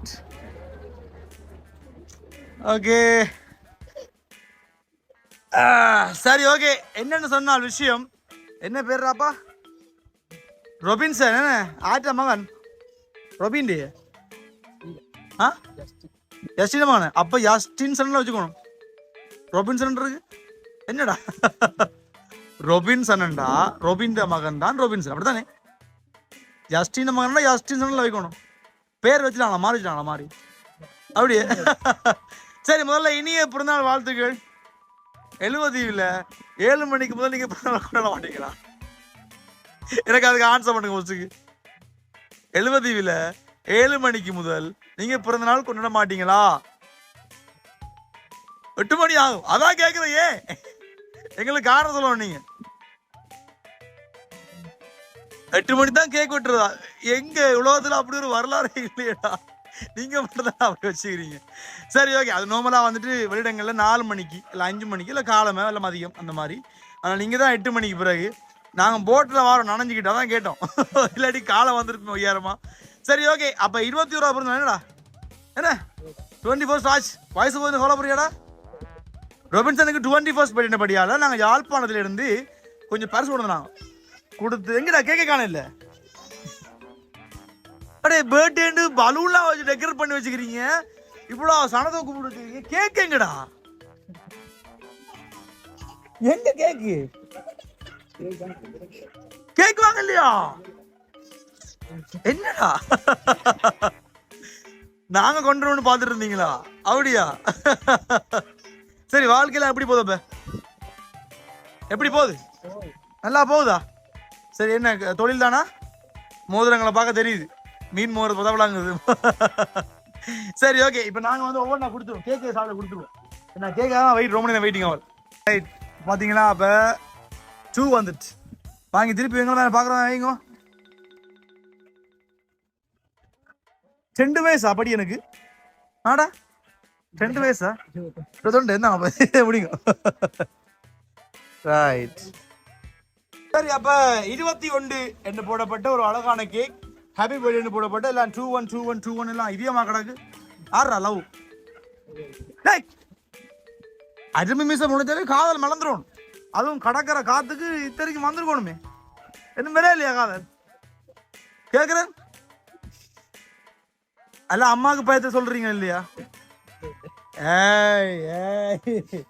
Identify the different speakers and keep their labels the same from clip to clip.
Speaker 1: Right okay ah, சரி okay என்னென்னு சொன்னால் விஷயம். என்ன பேர்றாப்பா ரொபின் சார் என்ன? ஆட்ட மகன். ரொபின் ஆ? யஸ்டின் மகன். அப்போ யஸ்டின்சன்ல வச்சுக்கணும். ரொபின்சன் இருக்கு. என்னடா? ரொபின் ரொபின்சன்டா ரொபின் மகன் தான் ரொபின் ரொபின்சன் அப்படித்தானே? ஜஸ்டின் மகன்னா சன்னில் வைக்கணும். பேர் வச்சுட்டாங்களா மாறி வச்சுட்டாங்களா மாறி. அப்படியே. சரி முதல்ல இனிய பிறந்தநாள் வாழ்த்துக்கள். எழுபதியில் ஏழு மணிக்கு முதல் நீங்கள் பிறந்தநாள் கொண்டாட மாட்டீங்களா? எனக்கு அதுக்கு ஆன்சர் பண்ணுங்க ஃபஸ்ட்டுக்கு எழுபது இல்லை ஏழு மணிக்கு முதல் நீங்கள் பிறந்த நாள் கொண்டாட மாட்டீங்களா? எட்டு மணி ஆகும். அதான் கேக்குறேன் ஏன்? எங்களுக்கு காரணம் சொல்லணும் நீங்கள் எட்டு மணி தான் கேக் விட்டுருதா எங்க உலகத்துல அப்படி ஒரு வரலாறு இல்லையடா. நீங்க மட்டும் தான் அப்படி வச்சுக்கிறீங்க. சரி ஓகே அது நார்மலா வந்துட்டு வெளியிடங்கள்ல நாலு மணிக்கு இல்லை அஞ்சு மணிக்கு இல்லை காலமே இல்லை மதியம் அந்த மாதிரி. ஆனால் நீங்க தான் எட்டு மணிக்கு பிறகு நாங்கள் போட்டில் வாரம் நனைஞ்சிக்கிட்டா தான் கேட்டோம். இல்லாட்டி காலை வந்துருப்போம் ஐயாயிரமா சரி ஓகே அப்போ இருபத்தி ஒரு அப்புறம் என்னடா? என்ன? டுவெண்ட்டி ஃபர்ஸ்ட் ஆச்சு. வயசு போது ஃபாலோ பண்ணியாடா ரொபின்சனுக்கு டுவெண்ட்டி ஃபர்ஸ்ட் பர்த்டே படியால நாங்கள் யாழ்ப்பாணத்துல இருந்து கொஞ்சம் பரிசு கொடுத்தாங்க கொடுத்து எங்கடா கேட்க காண இல்ல அடே பர்த்டேண்டு பலூன்லாம் வச்சு டெக்கரேட் பண்ணி வச்சுக்கிறீங்க. இவ்வளோ சனத்தை கூப்பிட்டு வச்சுக்கிறீங்க. கேக் எங்கடா? எங்க கேக்கு கேக் வாங்க இல்லையா என்னடா? நாங்க கொண்டு வந்து பார்த்துட்டு இருந்தீங்களா? அப்படியா? சரி வாழ்க்கையில எப்படி போதப்ப எப்படி போகுது? நல்லா போகுதா? சரி என்ன தொழில் தானா மோதிரங்களை பார்க்க தெரியுது. மீன் மோதிரம் புதவலாங்குது சரி ஓகே இப்போ நாங்கள் வந்து ஒவ்வொன்றா கொடுத்துருவோம். கேக்கு சாப்பிட கொடுத்துருவோம். நான் கேட்காம வெயிட் ரொம்ப நேரம் வெயிட்டிங் அவள் ரைட் பார்த்தீங்களா அப்போ டூ வந்துட்டு. வாங்கி திருப்பி எங்களை மேலே பார்க்குறோம் வைங்க ரெண்டு வயசா படி எனக்கு? ஆடா ரெண்டு வயசா? என்ன முடியும். ரைட் சரி அப்ப இருபத்தி ஒன்று என்று போடப்பட்ட ஒரு அழகான கேக் ஹாப்பி பர்த்டே போடப்பட்ட எல்லாம் two one two one two one எல்லாம் இதயமா கிடக்கு? ஆறா லவ் அருமை மீச முடிஞ்சாலே காதல் மலர்ந்துடும் அதுவும் கடற்கிற காத்துக்கு இத்தனைக்கும் வந்துருக்கணுமே. என்ன மேலே இல்லையா காதல்? கேக்குறேன்? அல்ல அம்மாவுக்கு பயத்தை சொல்றீங்க இல்லையா? ஏய் ஏய்.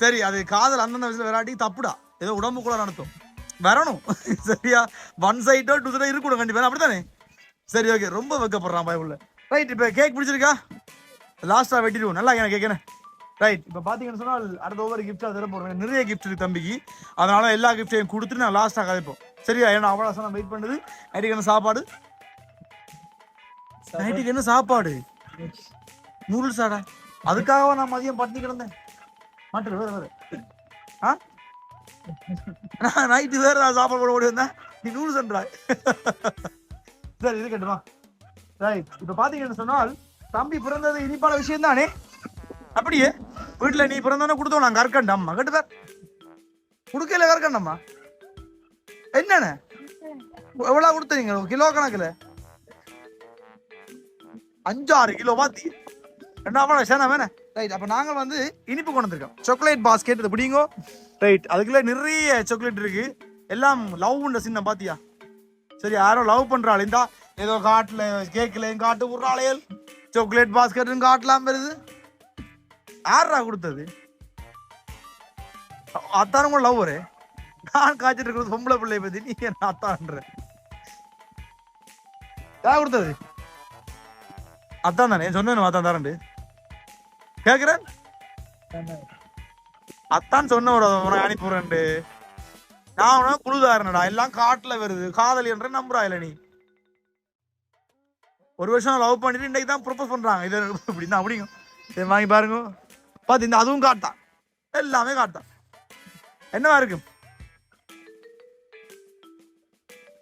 Speaker 1: சரி அது காதல் அந்தந்த வயசுல விளையாட்டி தப்புடா. ஏதோ உடம்புக்குள்ள நடத்தும் வரணும். சரியா? ஒன் சைடோ டூ சைடோ இருக்கணும் கண்டிப்பா. அப்படித்தானே? சரி ஓகே ரொம்ப வைக்கப்படுறான் பயவுள்ள ரைட் இப்போ கேக் பிடிச்சிருக்கா? லாஸ்டா வெட்டிடுவோம். நல்லா எனக்கு கேட்கணும் ரைட் இப்போ பார்த்தீங்கன்னு சொன்னால் அடுத்த ஒவ்வொரு கிஃப்டாக தர போகிறேன் நிறைய கிஃப்ட் இருக்கு தம்பிக்கு. அதனால எல்லா கிஃப்டையும் கொடுத்துட்டு நான் லாஸ்ட்டாக கதைப்போம். சரியா? ஏன்னா அவ்வளோ நான் வெயிட் பண்ணுது. நைட்டுக்கு என்ன சாப்பாடு? நைட்டுக்கு என்ன சாப்பாடு? நூடுல்ஸாடா அதுக்காக நான் மதியம் பட்டினி கிடந்தேன்? மாட்டு வேற வேற. ஆ? நான் நைட்டு வேறு நான் சாப்பாடு போட ஓடி வந்தேன். நீ நூறு சென்றாய் சரி இது கேட்டுமா. ரைட் இப்போ பார்த்தீங்கன்னு சொன்னால் தம்பி பிறந்தது இனிப்பான விஷயம் தானே அப்படியே வீட்டில் நீ பிறந்தோன்னே கொடுத்தோம் நான் கற்கண்டம்மா. கேட்டு பேர் கொடுக்கல கற்கண்டம்மா. என்னண்ணே? எவ்வளோ கொடுத்தீங்க? கிலோ கணக்கில்? அஞ்சாறு கிலோ பாத்தி. ரெண்டாம் அவ்வளோ சேனா வேணே ரைட் அப்போ நாங்கள் வந்து இனிப்பு கொண்டு வந்திருக்கோம். சாக்லேட் பாஸ்கெட் இதை பிடிங்கோ. ரைட் அதுக்குள்ளே நிறைய சாக்லேட் இருக்கு. எல்லாம் லவ் பண்ணுற சின்ன பாத்தியா? சரி யாரோ லவ் பண்ணுறாள் இந்தா ஏதோ காட்டில் கேக்கில் காட்டு விட்றாளையல் சாக்லேட் பாஸ்கெட்டும் காட்டலாம் வருது யாரா கொடுத்தது? அத்தாரும் கூட லவ் ஒரு நான் காய்ச்சிட்டு இருக்கிறது பொம்பளை பிள்ளைய பற்றி நீ என்ன அத்தான்ற? யார் கொடுத்தது? அத்தான் தானே சொன்னேன் அத்தான் தரண்டு கேக்குறேன்? அத்தான் சொன்ன ஒரு உனக்கு அனுப்பிடுறேன்டு நான் உனக்கு குழுதாரனடா எல்லாம் காட்டுல வருது. காதலி என்ற நம்புறாயில நீ ஒரு வருஷம் லவ் பண்ணிட்டு இன்னைக்கு தான் ப்ரொபோஸ் பண்றாங்க. இது இப்படின்னா அப்படிங்க. சரி வாங்கி பாருங்க. பார்த்து இந்த அதுவும் காட்டான் எல்லாமே காட்டான் என்னவா இருக்கு?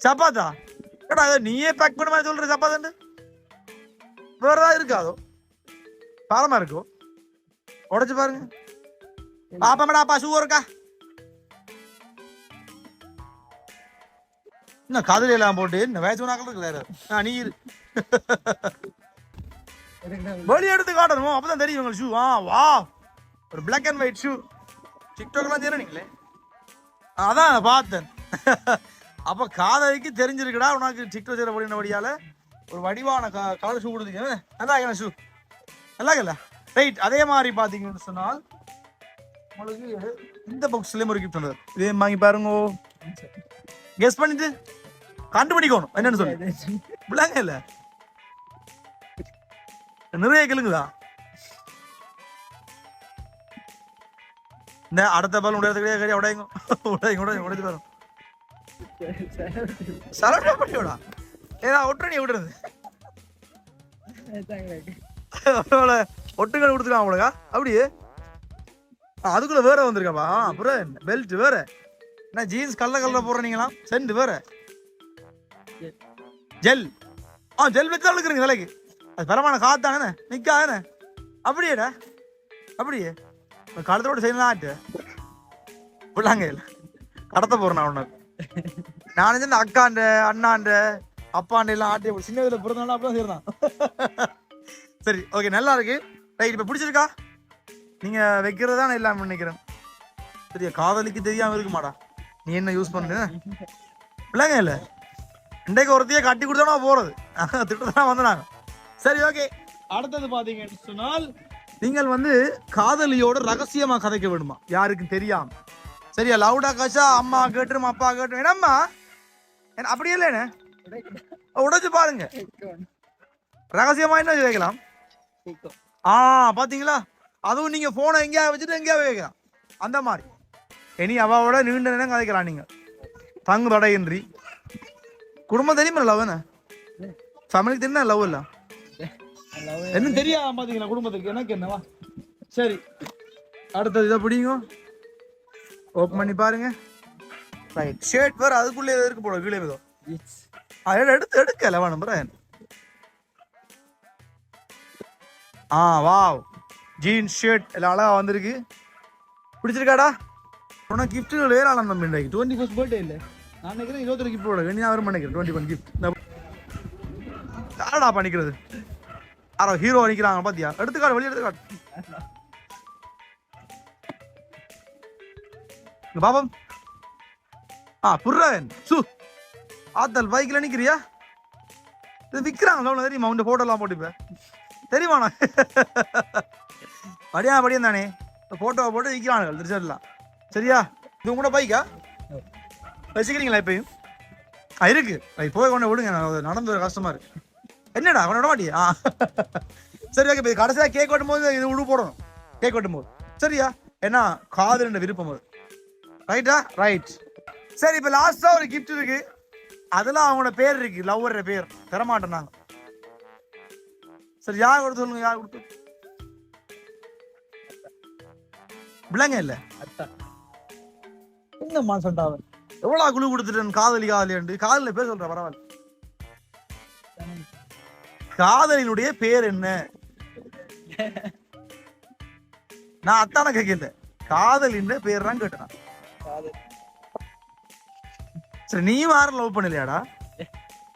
Speaker 1: சப்பாத்தா? ஏடா நீயே பேக் பண்ண மாதிரி சொல்ற சப்பாத்தாண்டு வேற ஏதாவது இருக்காதோ பாதமா இருக்கோ? உடைச்சு பாருங்க. பாப்பா பசு இருக்கா என்ன காதலி எல்லாம் போட்டு இந்த வயசு நாக்கள் இருக்குல்ல நீ இரு. வெளியே எடுத்து காட்டணும்? அப்பதான் தெரியும் உங்க ஷூ ஆ வா. ஒரு பிளாக் அண்ட் ஒயிட் ஷூ டிக்டாக்லாம் செய்யறீங்களே அதான் பார்த்தேன். அப்ப காதலிக்கு தெரிஞ்சிருக்குடா உனக்கு டிக்டாக் செய்யற படியால ஒரு வடிவான கலர் ஷூ கொடுத்தீங்க. நல்லா ஷூ நல்லா இருக்கல ரைட் அதே மாதிரி பாத்தீங்கன்னு சொன்னால் உங்களுக்கு இந்த பாக்ஸ்லயும் ஒரு கிஃப்ட் வந்தது இதே வாங்கி பாருங்க. கெஸ் பண்ணிட்டு கண்டுபிடிக்கணும். என்னன்னு சொல்லி. பிள்ளைங்க இல்ல. நிறைய கேளுங்களா. இந்த அடுத்த பால் உடையதுக்கு கிடையாது உடையங்க உடையங்க உடையங்க உடைச்சு பாருங்க. சரவணா பண்ணியோடா ஏதா ஒட்டுறி விடுறது அவளை ஒட்டுகள் கொடுத்துருக்கான் அப்படியே. ஆ, அதுக்குள்ள வேற வந்திருக்காப்பா. ஆ, அப்புறம் பெல்ட் வேற. என்ன ஜீன்ஸ் கல்ல கல்ல போடுறீங்களா? சென்ட் வேற. ஜெல் ஆ ஜெல் வச்சு அழுக்குறீங்க இழுக்கிறீங்க தலைக்கு. அது பரமான காத்தானே நிக்காதானே அப்படியேடா. அப்படியே. கழுத்தோட செய்யலாம் ஆட்டு. விடலாங்க இல்லை. கடத்த போறேன் நான் உனக்கு நான் இந்த அக்காண்ட அண்ணாண்ட அப்பாண்ட எல்லாம் ஆட்டி. சின்ன வயதுல பிறந்தனால அப்படிதான் செய்யறான். சரி ஓகே நல்லா இருக்கு. ரைட் இப்போ பிடிச்சிருக்கா? நீங்க வைக்கிறதா நான் இல்லாம நினைக்கிறேன். சரியா காதலிக்கு தெரியாம இருக்குமாடா. நீ என்ன யூஸ் பண்ணு இல்லைங்க இல்ல. இன்றைக்கு ஒருத்தையே கட்டி கொடுத்தோம்னா போறது. திட்டத்தான் வந்தாங்க சரி ஓகே அடுத்தது பாத்தீங்கன்னு சொன்னால் நீங்கள் வந்து காதலியோட ரகசியமா கதைக்க வேணுமா யாருக்கும் தெரியாம. சரியா? லவுடா கஷா அம்மா கேட்டுரும் அப்பா கேட்டுரும். என்னம்மா என்ன அப்படியே இல்லைண்ணே உடைச்சு பாருங்க. ரகசியமா என்ன வைக்கலாம்? ஆ பாத்தீங்களா? அதுவும் நீங்க போனை எங்கேயா வச்சுட்டு எங்கேயா வைக்கலாம் அந்த மாதிரி. இனி அவாவோட நீண்ட நேரம் கதைக்கலாம் நீங்க. தங்கு தடையின்றி. குடும்பம் தெரியுமா லவ் என்ன ஃபேமிலிக்கு தெரியுமா லவ் இல்ல? என்ன தெரியாம பாத்தீங்களா குடும்பத்துக்கு? எனக்கு என்னவா? சரி. அடுத்தது இதை பிடிங்க. ஓப்பன் பண்ணி பாருங்க. ரைட் ஷர்ட் வேற அதுக்குள்ளே இருக்கு போல கீழே ஏதோ அதோட எடுத்து எடுக்கல வேணும் பிறகு ஆ வாவ். ஜீன்ஸ் ஷர்ட் எல்லாம் அழகா வந்திருக்கு. பிடிச்சிருக்காடா? உனக்கு கிஃப்ட்டுகள் ஏராளம் நம்ம இன்றைக்கு டுவெண்ட்டி ஃபர்ஸ்ட் பர்த்டே இல்லை. நான் நினைக்கிறேன் இருபத்தொரு கிஃப்ட் போட. வேண்டிய வரும் நினைக்கிறேன் டுவெண்ட்டி ஒன் கிஃப்ட் யாரடா பண்ணிக்கிறது? யாரோ ஹீரோ நிற்கிறாங்க பாத்தியா? எடுத்துக்காடு வெளியே எடுத்துக்காடு. பாப்பம் ஆ புர்ரன். சு. ஆத்தல் பைக்ல நிக்கிறியா? இது விக்கிறாங்க அவ்வளோ தெரியுமா? உன் போட்டோலாம் போட்டுப்பேன் தெரியுமாண்ணா? படியா படியும் தானே போட்டோவை போட்டு விற்கிறானுங்க திருச்செல்லாம் சரியா? இது உங்களோட பைக்கா வச்சுக்கிறீங்களா இப்பயும்? ஆ இருக்கு. போய் கொண்டு விடுங்க. நான் நடந்து ஒரு கஷ்டமா இருக்கு. என்னடா கொண்டு மாட்டியா ஆ. சரி ஓகே இப்போ கடைசியாக கேக் வெட்டும் போது இது உடு போடணும். கேக் வெட்டும் போது சரியா? ஏன்னா காதல் விருப்பம் அது ரைட்டா ரைட் சரி இப்போ லாஸ்ட்டாக ஒரு கிஃப்ட் இருக்கு. அதில் அவங்களோட பேர் இருக்கு. லவ்வரோட பேர். தரமாட்டேன் நாங்கள் சரி யார் கொடுத்து சொல்லுங்க யார் கொடுத்து? விளங்க இல்ல. என்ன மாசம்டா அவன்? எவ்வளவு குழு கொடுத்துட்டேன் காதலி காதலி காதலில பேர் சொல்ற பரவாயில்ல. காதலினுடைய பேர் என்ன? நான் அத்தான கேட்கல காதலின் பேர் தான் கேட்டேன் சரி நீ யாரும் லவ் பண்ணலையாடா?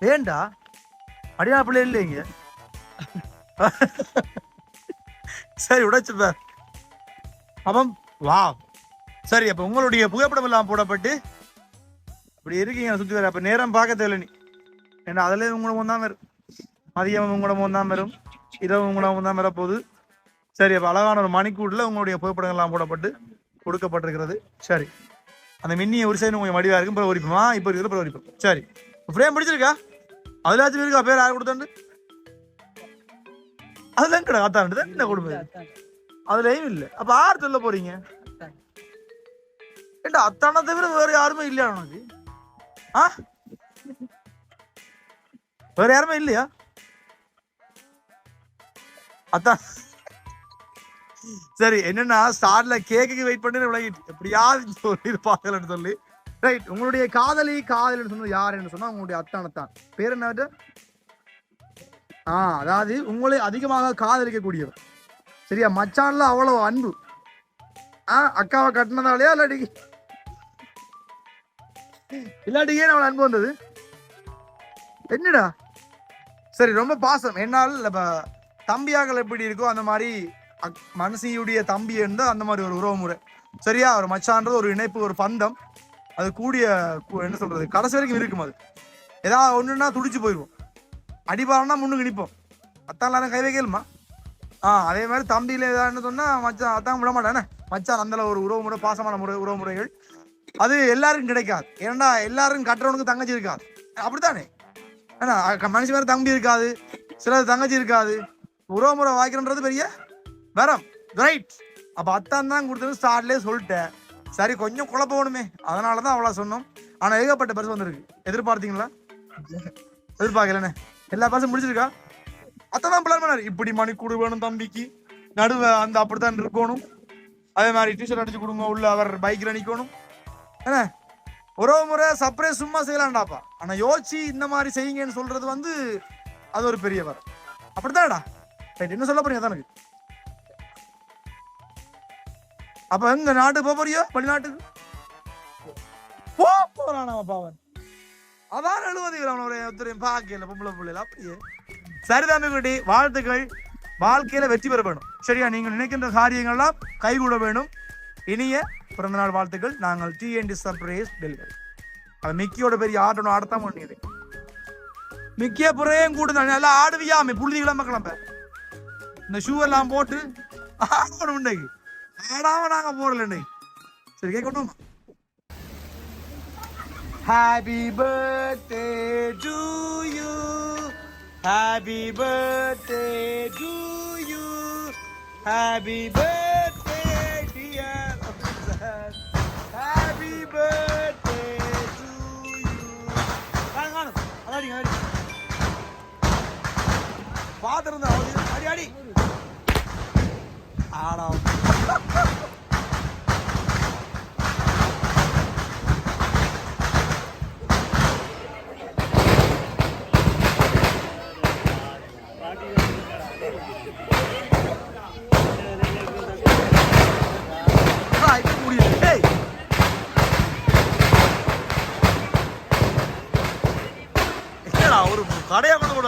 Speaker 1: ஏன்டா அடியா பிள்ளை இல்லைங்க சரி உடைச்சுப்ப அப்பம் வா. சரி அப்ப உங்களுடைய புகைப்படம் எல்லாம் போடப்பட்டு இப்படி இருக்கீங்க சுத்தி வர. அப்ப நேரம் பார்க்க தேவையில்ல நீ. ஏன்னா அதுல உங்களோட தான் வரும். மதியம் உங்களோட தான் வரும். இரவு உங்களோட முன் தான் வரப்போகுது. சரி அப்ப அழகான ஒரு மணிக்கூட்டில் உங்களுடைய புகைப்படங்கள் எல்லாம் போடப்பட்டு கொடுக்கப்பட்டிருக்கிறது. சரி. அந்த மின்னியை ஒரு சைடு உங்களுக்கு மடிவா இருக்கும் பிறகு ஒரிப்போமா இப்போ இருக்கிற பிறகு ஒரிப்போம் சரி. ஃப்ரேம் பிடிச்சிருக்கா? அதில் இருக்கா? பேர் யார் கொடுத்தாண்டு அதுதான் கடை காத்தாண்டு என்ன குடும்பம் அதுலயும் இல்ல அப்ப யார் சொல்ல போறீங்க? ஏண்டா அத்தான தவிர வேற யாருமே இல்லையா உனக்கு? ஆ? வேற யாருமே இல்லையா? அத்தான் சரி என்னன்னா ஸ்டார்ட்ல கேக்குக்கு வெயிட் பண்ணி விளங்கிட்டு. எப்படியாவது சொல்லி இது பார்க்கலன்னு சொல்லி. ரைட் உங்களுடைய காதலி காதலின்னு சொன்னது யாருன்னு சொன்னா உங்களுடைய அத்தானத்தான் பேர் என்ன ஆ அதாவது உங்களை அதிகமாக காதலிக்கக்கூடியவர். சரியா? மச்சான்ல அவ்வளவு அன்பு. ஆ அக்காவை கட்டினதாலயா இல்லாட்டி? இல்லாட்டி ஏன் அவ்வளவு அன்பு வந்தது? என்னடா? சரி ரொம்ப பாசம். என்னால் இப்ப தம்பியாக்கள் எப்படி இருக்கோ அந்த மாதிரி அக்- மனசியுடைய தம்பி இருந்தால் அந்த மாதிரி ஒரு உறவு முறை. சரியா? ஒரு மச்சான்றது ஒரு இணைப்பு ஒரு பந்தம். அது கூடிய என்ன சொல்றது? கடைசி வரைக்கும் இருக்கும் அது. ஏதாவது ஒன்றுன்னா துடிச்சு போயிடுவோம் அடிபாரம்னா முன்னுக்கு நிற்போம் அத்தான் எல்லாரும் கை வைக்கலுமா? ஆ அதே மாதிரி தம்பியில ஏதாவது சொன்னா மச்சான் அத்தான் விட மாட்டானே. மச்சான் அந்த ஒரு உறவு முறை பாசமான முறை உறவு முறைகள். அது எல்லாருக்கும் கிடைக்காது. ஏன்னா எல்லாரும் கட்டுறவனுக்கு தங்கச்சி இருக்காது. அப்படித்தானே? ஏன்னா அ- மனுஷன் மாதிரி தம்பி இருக்காது. சிலது தங்கச்சி இருக்காது. உறவு முறை வாய்க்கிறன்றது பெரிய வரம். ரைட் அப்ப அத்தான் தான் கொடுத்தது ஸ்டார்ட்லேயே சொல்லிட்டேன். சரி கொஞ்சம் குழப்பம் வேணுமே அதனால தான் அவ்வளோ சொன்னோம். ஆனா ஏகப்பட்ட பரிசு வந்திருக்கு. எதிர்பார்த்தீங்களா? எதிர்பார்க்கலண்ணே எல்லா பரிசும் முடிச்சிருக்கா அத்தான் பிளான் பண்ணாரு இப்படி மணிக்கூடு வேணும் தம்பிக்கு. நடுவே அந்த அப்படித்தான் இருக்கணும். அதே மாதிரி டிஷர்ட் அடிச்சு கொடுங்க. உள்ள அவர் பைக்ல நிக்கணும். என்ன? ஒரு முறை சர்ப்ரைஸ் சும்மா செய்யலாம்டாப்பா. ஆனா யோசிச்சு இந்த மாதிரி செய்யுங்கன்னு சொல்றது வந்து அது ஒரு பெரிய வரம். ரைட் என்ன சொல்ல போறீங்க அதானுக்கு அப்ப எங்க நாட்டுக்கு போக போறியோ? வெளிநாட்டுக்கு? போ போறான் அவன் பாவன் அதான் எழுபது அவனோட ஒருத்தரையும் பார்க்கல பொம்பளை பிள்ளைல அப்படியே. சரிதாமி குட்டி வாழ்த்துக்கள். வாழ்க்கையில வெற்றி பெற வேணும். சரியா? நீங்கள் நினைக்கின்ற காரியங்கள்லாம் கைகூட வேணும். இனிய பிறந்தநாள் வாழ்த்துக்கள். நாங்கள் டிஎன்டி சர்ப்ரைஸ் டெலிவரி அது மிக்கியோட பெரிய ஆட்டணும் ஆடத்தான் பண்ணியது. மிக்கிய புறையும் கூட நல்லா ஆடுவியாமே புழுதி கிளம்ப கிளம்ப. இந்த ஷூ எல்லாம் போட்டு ஆடணும் இன்னைக்கு. ஆடாம நாங்கள் போடல இன்னைக்கு. சரி கேட்கணும் happy birthday to you happy birthday to you happy birthday dear happy birthday to you காணும் காணும் அதாடி அடி பாத்திருந்தா அடி அடி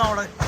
Speaker 1: என்னடா ஒரு